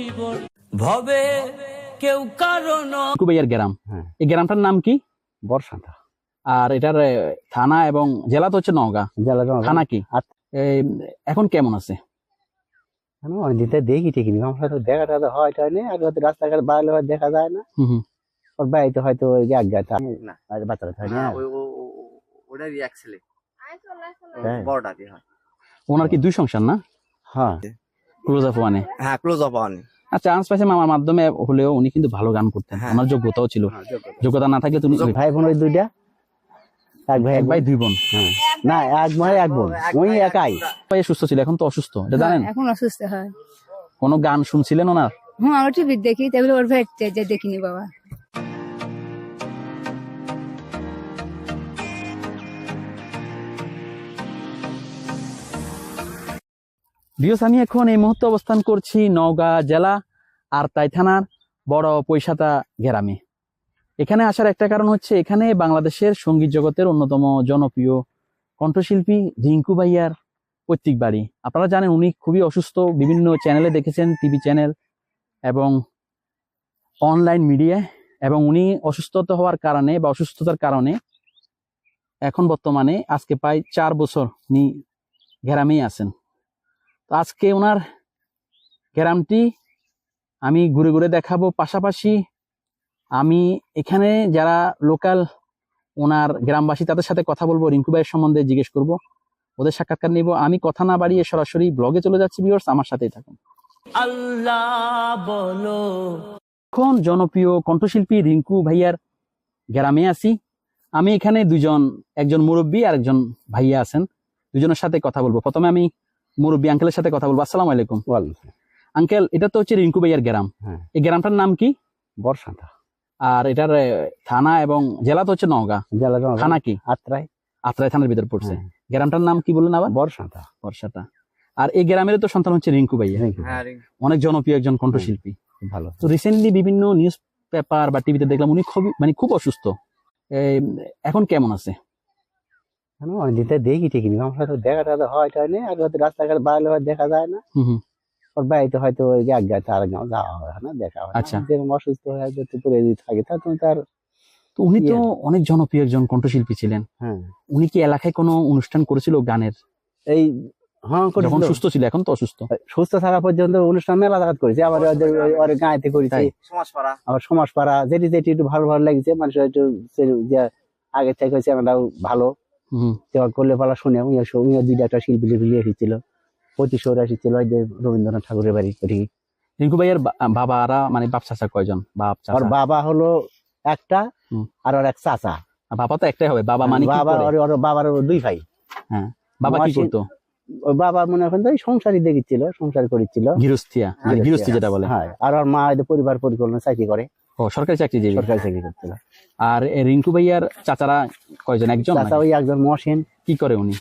জীবন। ভবে কেউ কারণ কুবাইয়ার গ্রাম। হ্যাঁ। এই গ্রামটার নাম কি? বর্ষাটা আর এটার থানা এবং জেলা তো হচ্ছে নওগাঁ। জেলা থানা কি? এখন কেমন আছে? অনেক দিতে দেখি ঠিকই আমার হয়তো দেখা টাকা হয় নেই। আর হয়তো রাস্তাঘাট বাইরে দেখা যায় না। ওর বাড়িতে হয়তো ওই যে না। বাচ্চারা হয় না। হ্যাঁ, ওটারই এক ছেলে। হ্যাঁ। বড়টা হয়। ওনার কি দুই সংসার না? হ্যাঁ। ক্লোজ আপ ওয়ানে হ্যাঁ ক্লোজ আপ ওয়ানে আর চান্স পাইছে মামার মাধ্যমে হলেও উনি কিন্তু ভালো গান করতেন। আমার যোগ্যতাও ছিল। যোগ্যতা। না থাকলে তুমি ভাই বোন ওই দুইটা? এক ভাই এক ভাই দুই বোন। না এক ভাই এক বোন। ওই একাই। ভাই সুস্থ ছিল এখন তো অসুস্থ। এটা জানেন? এখন অসুস্থ হয়। কোনো গান শুনছিলেন ওনার? হুম আমি টিভি দেখি তাহলে ওর ভাই যে দেখিনি বাবা। বিয়স, আমি এখন এই মুহূর্তে অবস্থান করছি নওগাঁ জেলা আর তাই থানার বড় পৈশাতা গ্রামে। এখানে আসার একটা কারণ হচ্ছে এখানে বাংলাদেশের সংগীত জগতের অন্যতম জনপ্রিয় কণ্ঠশিল্পী রিঙ্কু ভাইয়ার পৈতৃক বাড়ি। আপনারা জানেন উনি খুবই অসুস্থ, বিভিন্ন চ্যানেলে দেখেছেন টিভি চ্যানেল এবং অনলাইন মিডিয়ায় এবং উনি অসুস্থতা হওয়ার কারণে বা অসুস্থতার কারণে এখন বর্তমানে আজকে প্রায় চার বছর উনি ঘেরামেই আছেন। তো আজকে ওনার গ্রামটি আমি ঘুরে ঘুরে দেখাবো। পাশাপাশি আমি এখানে যারা লোকাল ওনার গ্রামবাসী তাদের সাথে কথা বলব রিঙ্কু ভাইয়ের সম্বন্ধে জিজ্ঞেস করব ওদের সাক্ষাৎকার নিব। আমি কথা না বাড়িয়ে সরাসরি ব্লগে চলে যাচ্ছি ভিউয়ার্স আমার সাথেই থাকুন। আল্লাহ বলো। এখন জনপ্রিয় কণ্ঠশিল্পী রিঙ্কু ভাইয়ার গ্রামে আছি। আমি এখানে দুজন একজন মুরব্বী আর একজন ভাইয়া আছেন। দুজনের সাথে কথা বলব। প্রথমে আমি মুরব্বী আঙ্কেলের সাথে কথা বলব। আসসালামু আলাইকুম। আঙ্কেল এটা তো হচ্ছে রিঙ্কু ভাইয়ার গ্রাম। হ্যাঁ। এই গ্রামটার নাম কি? বর্ষাটা। আর এটার থানা এবং জেলা তো হচ্ছে নওগাঁ। জেলা থানা কি? আত্রাই। আত্রাই থানার ভিতর পড়ছে। হ্যাঁ। গ্রামটার নাম কি বললেন আবার? বর্ষাটা। বর্ষাটা। আর এই গ্রামের তো সন্তান হচ্ছে রিঙ্কু ভাইয়া। হ্যাঁ অনেক জনপ্রিয় একজন কণ্ঠশিল্পী। ভালো। তো রিসেন্টলি বিভিন্ন নিউজ পেপার বা টিভিতে দেখলাম উনি খুবই মানে খুব অসুস্থ। এখন কেমন আছে? অনেক দিতে দেখি ঠিকই আমার হয়তো দেখা টাকা হয় টাই নেই আর হয়তো রাস্তাঘাট বাইরে হয়তো দেখা যায় না। ওর বাড়িতে হয়তো ওই যে এক গাছ আর গাছ যাওয়া হয় না দেখা হয় আচ্ছা। যেরকম অসুস্থ হয়ে যদি পরে যদি থাকে তা তুমি তার তো উনি তো ইয়ে। অনেক জনপ্রিয় একজন কণ্ঠশিল্পী ছিলেন। হ্যাঁ। উনি কি এলাকায় কোনো অনুষ্ঠান করেছিল গানের? এই হ্যাঁ যখন। সুস্থ ছিল এখন তো অসুস্থ। সুস্থ থাকা পর্যন্ত অনুষ্ঠান মেলা জাগাত করেছি। আবার ওর গাঁয়েতে করেছি। তাই? সমাজ পাড়া আবার সমাজ পাড়া যেটি যেটি একটু ভালো ভালো লাগছে মানুষের একটু সে- যে আগে থেকে চ্যানেলটাও ভালো। যেমন করলে পালা শুনে দুইটা একটা শিল্পী টিল্পী এসেছিল। প্রতিশোর এসেছিল ওই যে রবীন্দ্রনাথ ঠাকুরের বাড়ি। ওটি রিঙ্কু ভাইয়ের বাবারা মানে বাপ চাচা কয়জন? বাপ চাচা। বাবা হলো একটা আর ওর এক চাচা। বাবা তো একটাই হবে বাবা মানে বাবা করে? ওর বাবার দুই ভাই। হ্যাঁ বাবা কি করতো? বাবা মনে হয় ওই সংসারই দেখেছিল সংসার করেছিল। গৃহস্থিয়া মানে গৃহস্থী যেটা বলে। হ্যাঁ আর ওর মা পরিবার পরিকল্পনা চাকরি করে। ও সরকারি চাকরিজীবী সরকারি চাকরি করছিল আর রিঙ্কু ভাইয়ার চাচারা কয়জন? একজন চাচা? ওই একজন মহসেন। কি করে উনি?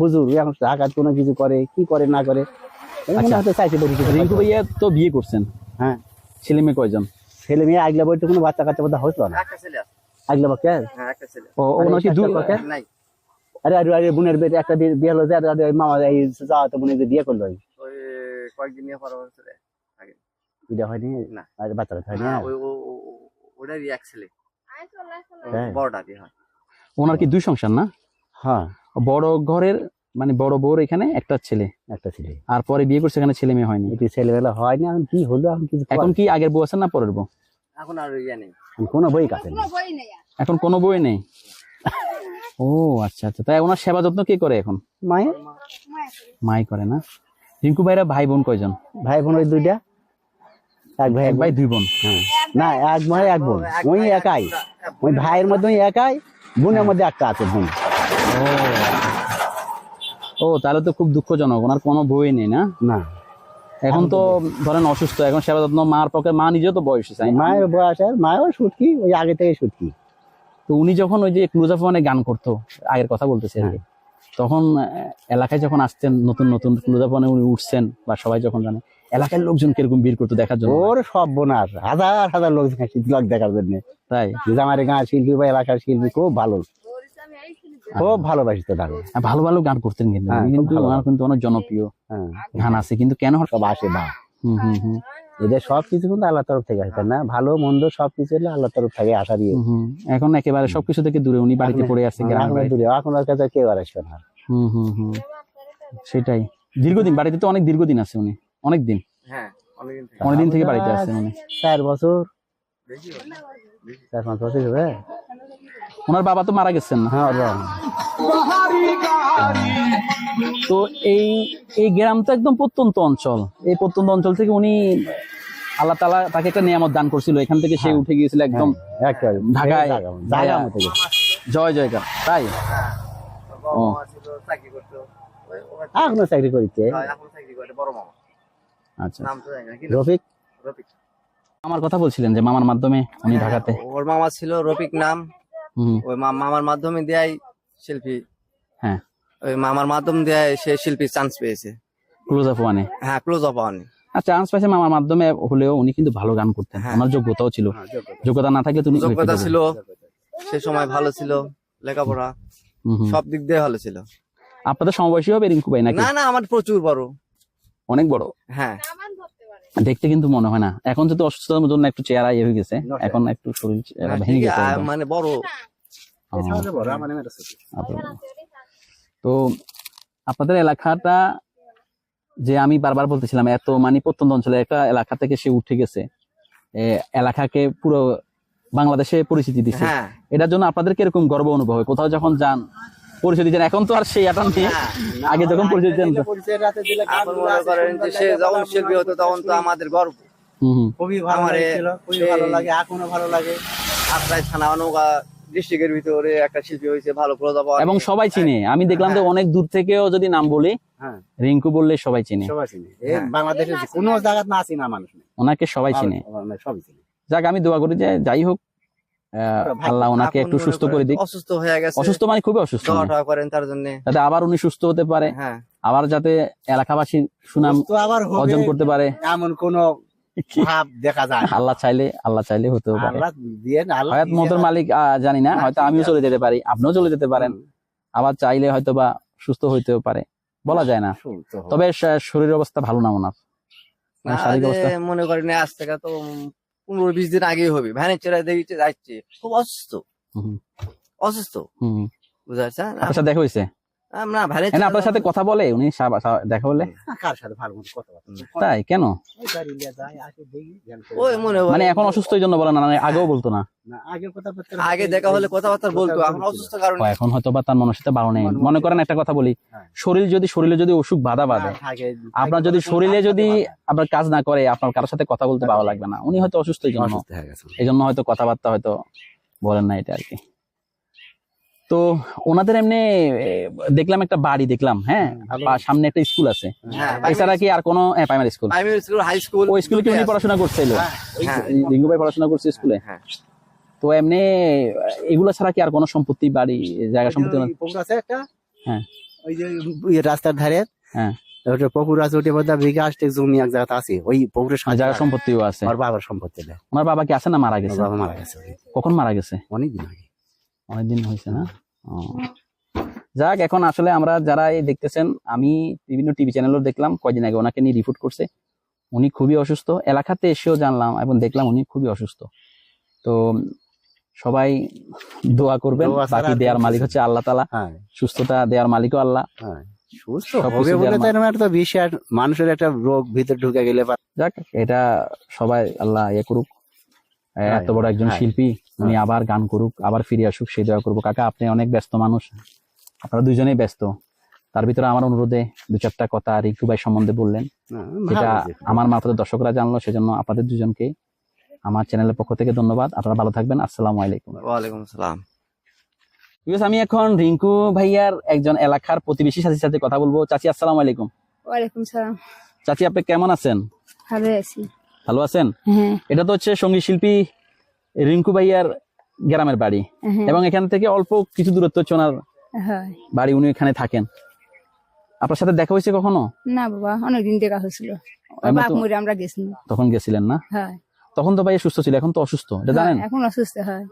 হুজুর এখন আঘাত কোনো কিছু করে কি করে না করে? আচ্ছা। হয়তো চাকরি রিঙ্কু ভাইয়া তো বিয়ে করছেন। হ্যাঁ। ছেলে মেয়ে কয়জন? ছেলে মেয়ে আগলা বইতে কোনো বাচ্চা কাচ্চা বোধ হতো না। আগলা বাচ্চা হ্যাঁ একটা ছেলে। ও আরে ওনার কি দুই নাই। আরে আরে আরে বোনের বেটে একটা বিয়ে বিয়ে হলো যে আরে মামা এই যাওয়া তো বোনের বিয়ে করল কয়েকদিন নিয়ে পর হয়নি? না। আর বাচ্চা হয়নি? হ্যাঁ, ওটারই এক ছেলে ওনার কি দুই সংসার না? হ্যাঁ। বড় ঘরের মানে বড় বউর এখানে একটা ছেলে। একটা ছেলে। আর পরে বিয়ে করছে এখানে ছেলে মেয়ে হয়নি। এটি ছেলেবেলা হয়নি এখন কি হলো এখন কিছু এখন কি আগের বউ আছে না পরের বউ? এখন আর ইয়ে নেই। কোনো বই কাছে এখন কোনো বই নেই ও আচ্ছা আচ্ছা। তাই ওনার সেবা যত্ন কে করে এখন? মায়ের? মাই করে না? রিঙ্কু ভাইরা ভাই বোন কয়জন? ভাই বোন ওই দুইটা। এক ভাই এক ভাই দুই বোন হ্যাঁ। না এক ভাই এক বোন। ওই একাই। ওই ভাইয়ের মধ্যে ওই একাই বোনের মধ্যে একটা আছে বোন। ও তাহলে তো খুব দুঃখজনক ওনার কোনো বই নেই না? না। এখন তো ধরেন অসুস্থ এখন সেবা যত্ন মার পক্ষে মা তো বয়স হয়েছে, মায়ের বয়স আর মায়ের শুটকি ওই আগে থেকে শুটকি তো উনি যখন ওই যে ক্লুজাফ মানে গান করতো আগের কথা বলতেছে আর তখন এলাকায় যখন আসতেন নতুন নতুন ক্লুজাফনে উনি উঠছেন বা সবাই যখন জানে এলাকার লোকজন কীরকম ভিড় করতো দেখার জন্য ওর সব বোনার। হাজার হাজার লোক ব্লগ দেখার জন্য। তাই? আমার গাঁ শিল্পী বা এলাকার শিল্পী খুব ভালো। খুব ভালোবাসিত তাকে। ভালো ভালো গান করতেন কিন্তু। হ্যাঁ, কিন্তু ওনার কিন্তু অনেক জনপ্রিয় হ্যাঁ। গান আছে। কিন্তু কেন সব আসে বা। এদের সবকিছু কিন্তু আল্লাহ তরফ থেকে আসে না? ভালো মন্দ সবকিছু হলো আল্লাহ তরফ থেকে আসা দিয়ে। এখন একেবারে সবকিছু থেকে দূরে উনি বাড়িতে পড়ে আছে দূরে। এখন আর কাছে কেউ আর আসবে না। হুম হুম হুম। সেটাই। দীর্ঘদিন বাড়িতে তো অনেক দীর্ঘদিন আছে উনি। অনেক দিন হ্যাঁ অনেকদিন থেকে। অনেকদিন থেকে বাড়িতে আছে উনি। চার বছর? চার পাঁচ বছর হবে ওনার বাবা তো মারা গেছেন হ্যাঁ তো এই এই গ্রাম তো একদম প্রত্যন্ত অঞ্চল। এই প্রত্যন্ত অঞ্চল থেকে উনি আল্লাহ তালা তাকে একটা নিয়ামত দান করছিল। এখান থেকে সে উঠে গিয়েছিল একদম হ্যাঁ, ঢাকায়- জায়গা মতো গেছে। জয় জয়কার তাই? করতো। এখনও চাকরি করছে। হ্যাঁ, এখন চাকরি করে বড় মামা। আচ্ছা। নাম তো জানি না কি রফিক? রফিক। আমার কথা বলছিলেন যে মামার মাধ্যমে উনি হ্যাঁ, ঢাকাতে। ওর মামা ছিল রফিক নাম। হুম। ওই মা- মামার মাধ্যমে দেয় শিল্পী। হ্যাঁ। ওই মামার মাধ্যম দেয় সে শিল্পী চান্স পেয়েছে। ক্লোজ আপ ওয়ানে হ্যাঁ ক্লোজ অফ পাওয়ানি আর চান্স পাইছে মামার মাধ্যমে হলেও উনি কিন্তু ভালো গান করতেন। হ্যাঁ। ওনার যোগ্যতাও ছিল। যোগ্যতা। না থাকলে তুমি যোগ্যতা ছিল। সে সময় ভালো ছিল লেখাপড়া। সব দিক দিয়ে ভালো ছিল। আপনাদের সমবয়সী হবে রিঙ্কু ভাই নাকি? না না আমার প্রচুর বড়। অনেক বড়। হ্যাঁ। দেখতে কিন্তু মনে হয় না। এখন যদি অসুস্থতার জন্য একটু চেহারা ইয়ে হয়ে গেছে। এখন একটু শরীর হ্যাঁ, ভেঙে গেছে মানে বড় ও, আপনার- তো আপনাদের এলাকাটা যে আমি বারবার বলতেছিলাম এত মানে প্রত্যন্ত অঞ্চলে একটা এলাকা থেকে সে উঠে গেছে। এ, এলাকাকে পুরো বাংলাদেশে পরিচিতি দিচ্ছে হ্যাঁ। এটার জন্য আপনাদের কীরকম গর্ব অনুভব হয়? কোথাও যখন যান পরিচয় দিচ্ছেন এখন তো আর সেই এটা নেই। হ্যাঁ। আগে যখন পরিচয় দিতেন সে যখন শিল্পী হতো তখন তো আমাদের গর্ব। খুবই ভালো আমারে খুবই ভালো লাগে এখনও ভালো লাগে। আপনার থানা নৌকা ডিস্ট্রিক্টের ভিতরে একটা শিল্পী হয়েছে ভালো ক্লোজ অফ এবং সবাই চিনে। আমি দেখলাম যে অনেক দূর থেকেও যদি নাম বলি হ্যাঁ। রিঙ্কু বললে সবাই চিনে। সবাই চিনি। এই হ্যাঁ। বাংলাদেশের কোনো জায়গা না চিনা মানুষ ওনাকে সবাই চিনে। সবাই চিনে। যাক আমি দোয়া করি যে যাই হোক আল্লাহ ওনাকে একটু সুস্থ করে দিক। অসুস্থ হয়ে গেছে। অসুস্থ মানে খুবই অসুস্থ। করেন তার জন্য। যাতে আবার উনি সুস্থ হতে পারে। হ্যাঁ। আবার যাতে এলাকাবাসী সুনাম অর্জন করতে পারে। এমন কোন ভাব দেখা যায় আল্লাহ চাইলে আল্লাহ চাইলে হতেও পারে। আল্লাহ দিয়ে আল্লাহ হয়তো মতের মালিক জানি না না, হয়তো আমিও চলে যেতে পারি আপনিও চলে যেতে পারেন। আবার চাইলে হয়তো বা সুস্থ হইতেও পারে। বলা যায় না। তবে শরীর অবস্থা ভালো না ওনার। মানে শারীরিক অবস্থা। মনে করেন আজ থেকে তো পনেরো বিশ দিন আগেই হবে। ভ্যানের চেরা দেখছে যাচ্ছে। খুব অসুস্থ। হুম, অসুস্থ। বুঝা যাচ্ছে পারছেন আপনার দেখা হয়েছে না আপনার সাথে কথা বলে উনি দেখা বলে কার সাথে ভালো মতো কথা তাই? কেন? ওই। মনে মানে এখন জন্য বলে না আগেও বলতো না। না, আগে দেখা হলে কথাবার্তা বলতো এখন অসুস্থ কারণে। এখন হয়তো বা তার ভালো নেই। মনে করেন একটা কথা বলি হ্যাঁ। শরীর যদি শরীরে যদি অসুখ বাধা বাঁধে আপনার যদি শরীরে যদি আপনার কাজ না করে আপনার কারোর সাথে কথা বলতে ভালো লাগবে না। উনি হয়তো অসুস্থ এই জন্য। হয়ে গেছে। এই জন্য হয়তো কথাবার্তা হয়তো বলেন না এটা আর কি। তো ওনাদের এমনি দেখলাম একটা বাড়ি দেখলাম হ্যাঁ? সামনে একটা স্কুল আছে। হ্যাঁ এছাড়া কি আর কোনো প্রাইমারি স্কুল হাই স্কুল ওই স্কুলে কি উনি পড়াশোনা করছিল? হ্যাঁ রিঙ্গু ভাই পড়াশোনা করছে স্কুলে? হ্যাঁ। তো এমনি এগুলো ছাড়া কি আর কোনো সম্পত্তি বাড়ি জায়গা সম্পত্তি আছে একটা। হ্যাঁ। ওই যে রাস্তার ধারে। হ্যাঁ। ওটা পুকুর আছে ওটা বোধহয় বিঘা জমি এক জায়গাতে আছে। ওই পুকুরের জায়গা সম্পত্তিও আছে। আমার বাবার সম্পত্তি দেয় বাবা কি আছে না মারা গেছে? বাবা মারা গেছে। কখন মারা গেছে? অনেকদিন আগে। অনেকদিন হয়েছে না। যাক এখন আসলে আমরা যারা এই দেখতেছেন আমি বিভিন্ন টিভি চ্যানেলও দেখলাম কয়দিন আগে ওনাকে নিয়ে রিপোর্ট করছে। উনি খুবই অসুস্থ। এলাকাতে এসেও জানলাম এবং দেখলাম উনি খুবই অসুস্থ। তো সবাই দোয়া করবেন বাকি দেওয়ার মালিক হচ্ছে আল্লাহ তালা হ্যাঁ। সুস্থতা দেওয়ার মালিকও আল্লাহ। হ্যাঁ সুস্থ হবে বলে তো এরকম একটা বিশ্বাস মানুষের একটা রোগ ভিতরে ঢুকে গেলে যাক এটা সবাই আল্লাহ ইয়ে করুক। এত বড় একজন হ্যাঁ। শিল্পী উনি হ্যাঁ। আবার গান করুক আবার ফিরে আসুক সেই দোয়া করব। কাকা আপনি অনেক ব্যস্ত মানুষ। আপনারা দুজনেই ব্যস্ত। তার ভিতরে আমার অনুরোধে দু চারটা কথা রিকু ভাই সম্বন্ধে বললেন। হ্যাঁ, যেটা। আমার মারফতে দর্শকরা জানলো সেজন্য আপনাদের দুজনকে আমার চ্যানেলের পক্ষ থেকে ধন্যবাদ। আপনারা ভালো থাকবেন। আসসালামু আলাইকুম। ওয়ালাইকুম আসসালাম। আমি এখন রিঙ্কু ভাইয়ার একজন এলাকার প্রতিবেশী সাথে সাথে কথা বলব। চাচি আসসালামু আলাইকুম। ওয়ালাইকুম সালাম। চাচি আপনি কেমন আছেন? ভালো আছি। ভালো আছেন? হ্যাঁ। এটা তো হচ্ছে সংগীত শিল্পী রিঙ্কু ভাইয়ার গ্রামের বাড়ি। হ্যাঁ। এবং এখান থেকে অল্প কিছু দূরত্ব হচ্ছে ওনার বাড়ি উনি এখানে থাকেন। আপনার সাথে দেখা হয়েছে কখনো? না বাবা অনেকদিন দেখা হয়েছিল। আমরা গেছি। তখন গেছিলেন না? তখন তো ভাই সুস্থ ছিল এখন তো অসুস্থ এটা জানেন? এখন অসুস্থ হয়।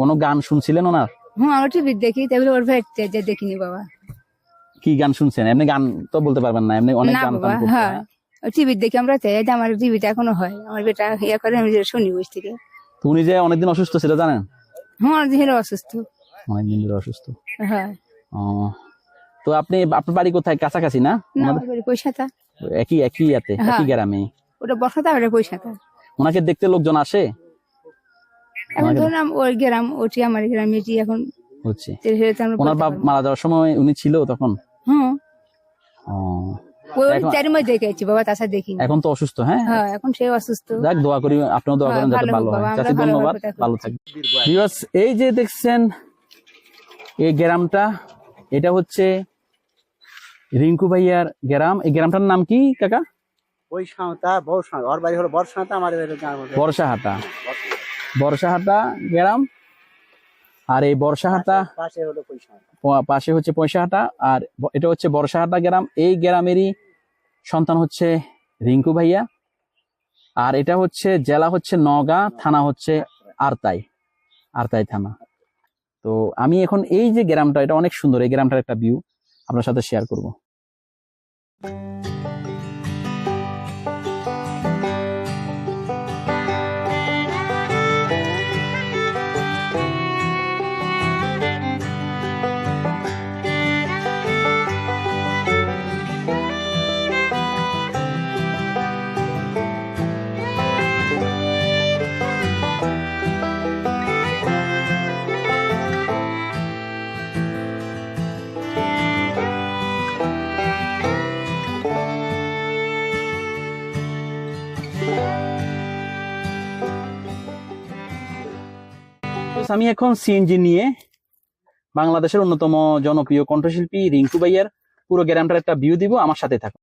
কোনো গান শুনছিলেন ওনার? হুম আমরা টিভি দেখি তাহলে ওর যে দেখিনি বাবা। কি গান শুনছেন? এমনি গান তো বলতে পারবেন না এমনি অনেক গান হ্যাঁ। হয়। টিভি দেখি আমরা তাই যে আমার টিভিটা এখনও হয়। আমার বেটা ইয়ে করে আমি শুনি বসে থেকে উনি যে অনেকদিন অসুস্থ ছিল জানেন? আমার দিন অসুস্থ। অনেকদিন ধরে অসুস্থ। হ্যাঁ। তো আপনি আপনার বাড়ি কোথায়? কাছাকাছি না? না ওনাদের- বাড়ি পয়সাটা একই একই ইয়াতে একই হ্যাঁ। গ্রামে? ওটা বর্ষাটা ওটা পয়সাটা ওনাকে দেখতে লোকজন আসে? এখন ধরুন ওই গ্রাম ওটি আমার গ্রাম এটি এখন হচ্ছে। ওনার বাপ মারা যাওয়ার সময় উনি ছিল তখন? হুম ও ওই এখন- চারি দেখেছি বাবা তাছাড়া দেখিনি। এখন তো অসুস্থ হ্যাঁ? হ্যাঁ এখন সে অসুস্থ। যাক দোয়া করি আপনিও দোয়া হ্যাঁ, করেন যাতে ভালো হয়। চাচি ধন্যবাদ ভালো থাকবেন। এই যে দেখছেন এই গ্রামটা এটা হচ্ছে রিঙ্কু ভাইয়ার গ্রাম। এই গ্রামটার নাম কি কাকা? ওই সাঁওতা ওর বাড়ি হলো আমার বর্ষাহাটা বর্ষাহাটা গ্রাম। আর এই বর্ষাহাটা পাশে হলো পাশে হচ্ছে পয়সাহাটা আর এটা হচ্ছে বর্ষাহাটা গ্রাম। এই গ্রামেরই সন্তান হচ্ছে রিঙ্কু ভাইয়া। আর এটা হচ্ছে জেলা হচ্ছে নগা, থানা হচ্ছে আরতাই আরতাই থানা। তো আমি এখন এই যে গ্রামটা, এটা অনেক সুন্দর, এই গ্রামটার একটা ভিউ আপনার সাথে শেয়ার করব। আমি এখন সিএনজি নিয়ে বাংলাদেশের অন্যতম জনপ্রিয় কণ্ঠশিল্পী রিঙ্কু ভাইয়ার পুরো গ্রামটার একটা ভিউ দিব, আমার সাথে থাকুন।